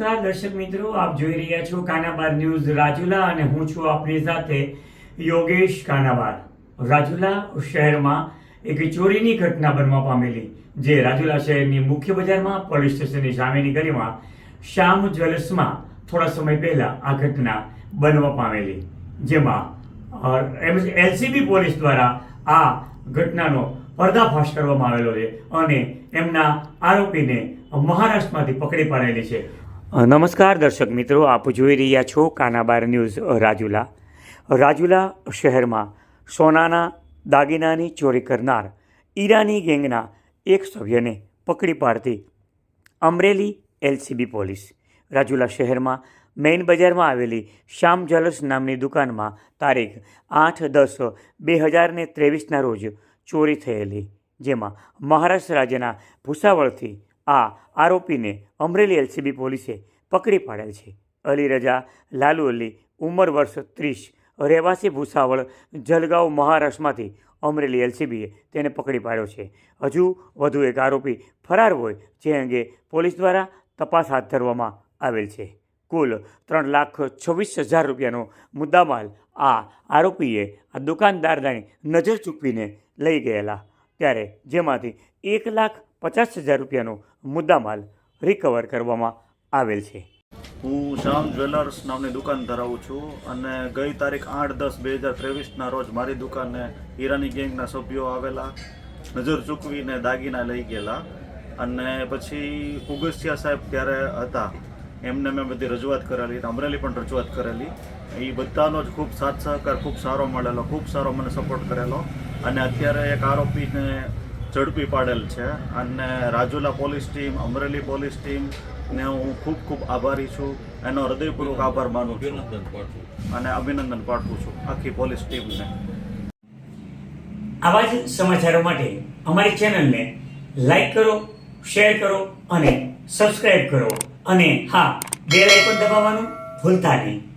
નમસ્કાર, દર્શક મિત્રો, આપ જોઈ રહ્યા છો કાનાબાર ન્યૂઝ રાજુલા અને હું છું આપની સાથે યોગેશ કાનાબાર. રાજુલા શહેરમાં એક ચોરીની ઘટના બનવા પામેલી, જે રાજુલા શહેરની મુખ્ય બજારમાં, પોલીસ સ્ટેશનની સામેની ગલીમાં શ્યામ જ્વેલર્સમાં થોડા સમય પહેલા આ ઘટના બનવા પામેલી. જેમાં એલસીબી પોલીસ દ્વારા આ ઘટનાનો પર્દાફાશ કરવામાં આવેલો છે અને એમના આરોપીને મહારાષ્ટ્રમાંથી પકડી પાડેલી છે. નમસ્કાર દર્શક મિત્રો, આપ જોઈ રહ્યા છો કાનાબાર ન્યૂઝ રાજુલા. રાજુલા શહેરમાં સોનાના દાગીનાની ચોરી કરનાર ઈરાની ગેંગના એક સભ્યને પકડી પાડતી અમરેલી એલસીબી પોલીસ. રાજુલા શહેરમાં મેઇન બજારમાં આવેલી શ્યામ જ્વેલર્સ નામની દુકાનમાં તારીખ આઠ દસ બે હજારને ત્રેવીસના રોજ ચોરી થયેલી, જેમાં મહારાષ્ટ્ર રાજ્યના ભૂસાવળથી આ આરોપીને અમરેલી એલસીબી પોલીસે પકડી પાડેલ છે. અલી રજા, લાલુ અલી, ઉંમર વર્ષ ત્રીસ, રહેવાસી ભૂસાવળ, જલગાંવ, મહારાષ્ટ્રમાંથી અમરેલી એલસીબીએ તેને પકડી પાડ્યો છે. હજુ વધુ એક આરોપી ફરાર હોય જે અંગે પોલીસ દ્વારા તપાસ હાથ ધરવામાં આવેલ છે. કુલ ત્રણ લાખ છવ્વીસ હજાર રૂપિયાનો મુદ્દામાલ આ આરોપીએ આ દુકાનદારની નજર ચૂકવીને લઈ ગયેલા. ત્યારે જેમાંથી એક લાખ પચાસ હજાર રૂપિયાનો મુદ્દામાલ રિકવર કરવામાં આવેલ છે. હું શ્યામ જ્વેલર્સ નામની દુકાન ધરાવું છું અને ગઈ તારીખ આઠ દસ બે હજાર ત્રેવીસના રોજ મારી દુકાને હીરાની ગેંગના સભ્યો આવેલા, નજર ચૂકવીને દાગીના લઈ ગયેલા અને પછી ઉગસિયા સાહેબ ત્યારે હતા. એમને મેં બધી રજૂઆત કરેલી, અમરેલી પણ રજૂઆત કરેલી. એ બધાનો જ ખૂબ સાથ સહકાર, ખૂબ સારો મળેલો, ખૂબ સારો મને સપોર્ટ કરેલો. અને અત્યારે એક આરોપીને ઝડપી પાડેલ છે. અને Rajula police team Amreli police team ને હું ખૂબ ખૂબ આભારી છું. એનો હૃદયપૂર્વક આભાર માનું છું. અને અભિનંદન પાઠવું છું આખી પોલીસ ટીમને. આવા જ સમાચારો માટે અમારી ચેનલને લાઈક કરો શેર કરો અને સબસ્ક્રાઇબ કરો. અને હા બેલ પણ દબાવવાનું ભૂલતા નહીં.